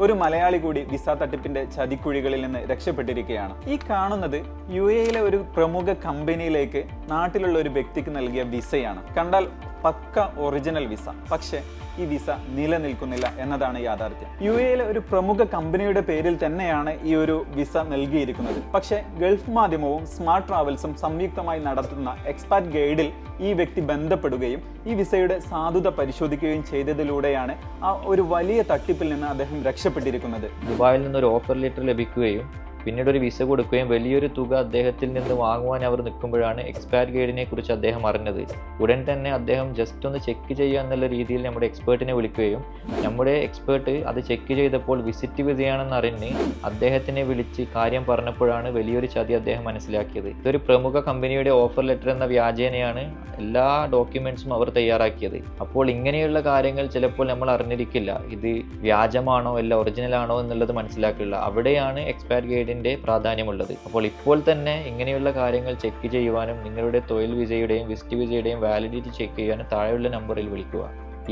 ഒരു മലയാളി കൂടി വിസ തട്ടിപ്പിന്റെ ചതിക്കുഴികളിൽ നിന്ന് രക്ഷപ്പെട്ടിരിക്കുകയാണ്. ഈ കാണുന്നത് യു എയിലെ ഒരു പ്രമുഖ കമ്പനിയിലേക്ക് നാട്ടിലുള്ള ഒരു വ്യക്തിക്ക് നൽകിയ വിസയാണ്. കണ്ടാൽ പക്ക ഒറിജിനൽ വിസ പക്ഷേ ഈ വിസ നിലനിൽക്കുന്നില്ല എന്നതാണ് യാഥാർത്ഥ്യം. യു എയിലെ ഒരു പ്രമുഖ കമ്പനിയുടെ പേരിൽ തന്നെയാണ് ഈ ഒരു വിസ നൽകിയിരിക്കുന്നത്. പക്ഷേ ഗൾഫ് മാധ്യമവും സ്മാർട്ട് ട്രാവൽസും സംയുക്തമായി നടത്തുന്ന എക്സ്പാറ്റ് ഗൈഡിൽ ഈ വ്യക്തി ബന്ധപ്പെടുകയും ഈ വിസയുടെ സാധുത പരിശോധിക്കുകയും ചെയ്തതിലൂടെയാണ് ആ ഒരു വലിയ തട്ടിപ്പിൽ നിന്ന് അദ്ദേഹം രക്ഷപ്പെട്ടിരിക്കുന്നത്. ദുബായിൽ നിന്ന് ഒരു ഓഫർ ലെറ്റർ ലഭിക്കുകയും പിന്നീട് ഒരു വിസ കൊടുക്കുകയും വലിയൊരു തുക അദ്ദേഹത്തിൽ നിന്ന് വാങ്ങുവാൻ അവർ നിൽക്കുമ്പോഴാണ് എക്സ്പയർ ഗൈഡിനെ കുറിച്ച് അദ്ദേഹം അറിഞ്ഞത്. ഉടൻ തന്നെ അദ്ദേഹം ജസ്റ്റ് ഒന്ന് ചെക്ക് ചെയ്യുക എന്നുള്ള രീതിയിൽ നമ്മുടെ എക്സ്പേർട്ടിനെ വിളിക്കുകയും നമ്മുടെ എക്സ്പേർട്ട് അത് ചെക്ക് ചെയ്തപ്പോൾ വിസിറ്റ് വിസയാണെന്ന് അറിഞ്ഞ് അദ്ദേഹത്തിനെ വിളിച്ച് കാര്യം പറഞ്ഞപ്പോഴാണ് വലിയൊരു ചതി അദ്ദേഹം മനസ്സിലാക്കിയത്. ഇതൊരു പ്രമുഖ കമ്പനിയുടെ ഓഫർ ലെറ്റർ എന്ന വ്യാജേനയാണ് എല്ലാ ഡോക്യുമെന്റ്സും അവർ തയ്യാറാക്കിയത്. അപ്പോൾ ഇങ്ങനെയുള്ള കാര്യങ്ങൾ ചിലപ്പോൾ നമ്മൾ അറിഞ്ഞിരിക്കില്ല. ഇത് വ്യാജമാണോ അല്ല ഒറിജിനൽ ആണോ എന്നുള്ളത് മനസ്സിലാക്കില്ല. അവിടെയാണ് എക്സ്പയർ ഗൈഡിന്റെ പ്രാധാന്യമുള്ളത്. അപ്പോൾ ഇപ്പോൾ തന്നെ ഇങ്ങനെയുള്ള കാര്യങ്ങൾ ചെക്ക് ചെയ്യുവാനും നിങ്ങളുടെ തൊഴിൽ വിസയുടെയും വിസ്റ്റ് വിസയുടെയും വാലിഡിറ്റി ചെക്ക് ചെയ്യാനും താഴെയുള്ള നമ്പറിൽ വിളിക്കുക.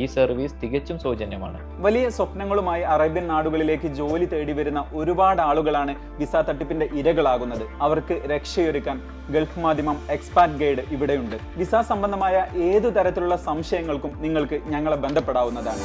ഈ സർവീസ് തികച്ചും സൗജന്യമാണ്. വലിയ സ്വപ്നങ്ങളുമായി അറേബ്യൻ നാടുകളിലേക്ക് ജോലി തേടി വരുന്ന ഒരുപാട് ആളുകളാണ് വിസ തട്ടിപ്പിന്റെ ഇരകളാകുന്നത്. അവർക്ക് രക്ഷയൊരുക്കാൻ ഗൾഫ് മാധ്യമം എക്സ്പാറ്റ് ഗൈഡ് ഇവിടെയുണ്ട്. വിസ സംബന്ധമായ ഏതു തരത്തിലുള്ള സംശയങ്ങൾക്കും നിങ്ങൾക്ക് ഞങ്ങളെ ബന്ധപ്പെടാവുന്നതാണ്.